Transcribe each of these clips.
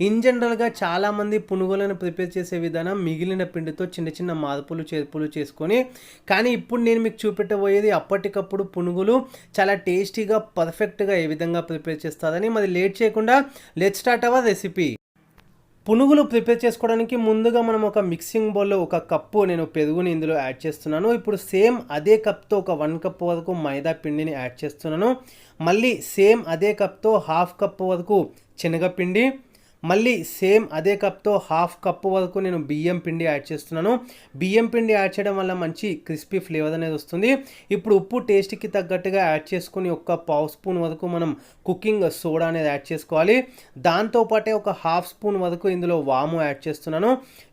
In జనరల్గా చాలామంది పునుగులను prepare చేసే విధానం మిగిలిన పిండితో చిన్న చిన్న మార్పులు చేర్పులు చేసుకొని కానీ ఇప్పుడు నేను మీకు చూపెట్టబోయేది అప్పటికప్పుడు పునుగులు చాలా టేస్టీగా పర్ఫెక్ట్గా ఏ విధంగా ప్రిపేర్ చేస్తారని మరి లేట్ చేయకుండా let start our recipe punugulu prepare చేసుకోవడానికి ముందుగా మనం ఒక మిక్సింగ్ బౌల్లో ఒక కప్పు నేను పెరుగుని ఇందులో యాడ్ చేస్తున్నాను. ఇప్పుడు సేమ్ అదే కప్తో ఒక వన్ కప్ వరకు మైదా పిండిని యాడ్ చేస్తున్నాను. మళ్ళీ సేమ్ అదే కప్తో హాఫ్ కప్ వరకు శనగపిండి మళ్ళీ సేమ్ అదే కప్తో హాఫ్ కప్ వరకు నేను బియ్యం పిండి యాడ్ చేస్తున్నాను. బియ్యం పిండి యాడ్ చేయడం వల్ల మంచి క్రిస్పీ ఫ్లేవర్ అనేది వస్తుంది. ఇప్పుడు ఉప్పు టేస్ట్కి తగ్గట్టుగా యాడ్ చేసుకుని ఒక పావు స్పూన్ వరకు మనం కుకింగ్ సోడా అనేది యాడ్ చేసుకోవాలి. దాంతోపాటే ఒక హాఫ్ స్పూన్ వరకు ఇందులో వాము యాడ్ చేస్తున్నాను.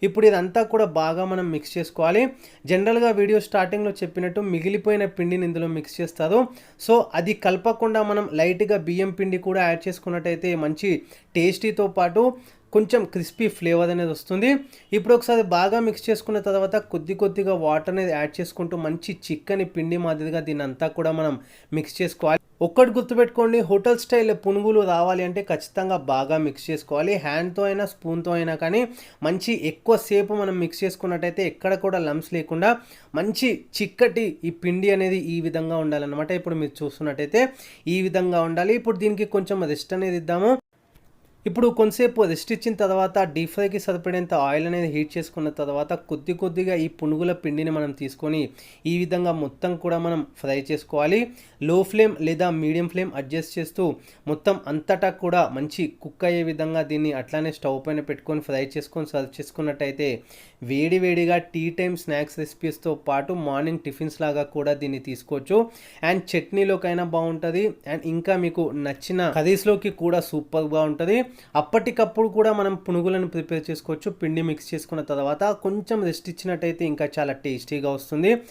ఇప్పుడు ఇదంతా కూడా బాగా మనం మిక్స్ చేసుకోవాలి. జనరల్గా వీడియో స్టార్టింగ్లో చెప్పినట్టు మిగిలిపోయిన పిండిని ఇందులో మిక్స్ చేస్తారు. సో అది కలపకుండా మనం లైట్గా బియ్యం పిండి కూడా యాడ్ చేసుకున్నట్టయితే మంచి టేస్టీతో పాటు కొంచెం క్రిస్పీ ఫ్లేవర్ అనేది వస్తుంది. ఇప్పుడు ఒకసారి బాగా మిక్స్ చేసుకున్న తర్వాత కొద్ది కొద్దిగా వాటర్ అనేది యాడ్ చేసుకుంటూ మంచి చిక్కని పిండి మాదిరిగా దీని అంతా కూడా మనం మిక్స్ చేసుకోవాలి. ఒక్కటి గుర్తుపెట్టుకోండి హోటల్ స్టైల్ పునుగులు రావాలి అంటే ఖచ్చితంగా బాగా మిక్స్ చేసుకోవాలి. హ్యాండ్తో అయినా స్పూన్తో అయినా కానీ మంచి ఎక్కువ సేపు మనం మిక్స్ చేసుకున్నట్టయితే ఎక్కడ కూడా లంప్స్ లేకుండా మంచి చిక్కటి ఈ పిండి అనేది ఈ విధంగా ఉండాలన్నమాట. ఇప్పుడు మీరు చూస్తున్నట్టయితే ఈ విధంగా ఉండాలి. ఇప్పుడు దీనికి కొంచెం రెస్ట్ అనేది ఇద్దాము. ఇప్పుడు కొంతసేపు రెస్ట్ ఇచ్చిన తర్వాత డీప్ ఫ్రైకి సరిపడేంత ఆయిల్ అనేది హీట్ చేసుకున్న తర్వాత కొద్ది కొద్దిగా ఈ పునుగుల పిండిని మనం తీసుకొని ఈ విధంగా మొత్తం కూడా మనం ఫ్రై చేసుకోవాలి. లో ఫ్లేమ్ లేదా మీడియం ఫ్లేమ్ అడ్జస్ట్ చేస్తూ మొత్తం అంతటా కూడా మంచి కుక్ అయ్యే విధంగా దీన్ని అట్లానే స్టవ్ పైన పెట్టుకొని ఫ్రై చేసుకొని సర్వ్ చేసుకున్నట్టయితే వేడి వేడిగా టీ టైమ్ స్నాక్స్ రెసిపీస్తో పాటు మార్నింగ్ టిఫిన్స్ లాగా కూడా దీన్ని తీసుకోవచ్చు. అండ్ చట్నీలోకైనా బాగుంటుంది. అండ్ ఇంకా మీకు నచ్చిన కర్రీస్లోకి కూడా సూపర్గా ఉంటుంది. అప్పటికప్పుడు కూడా మనం పునుగులను ప్రిపేర్ చేసుకోవచ్చు పిండి మిక్స్ చేసుకున్న తర్వాత కొంచెం రెస్ట్ ఇచ్చినట్టయితే ఇంకా చాలా టేస్టీగా వస్తుంది.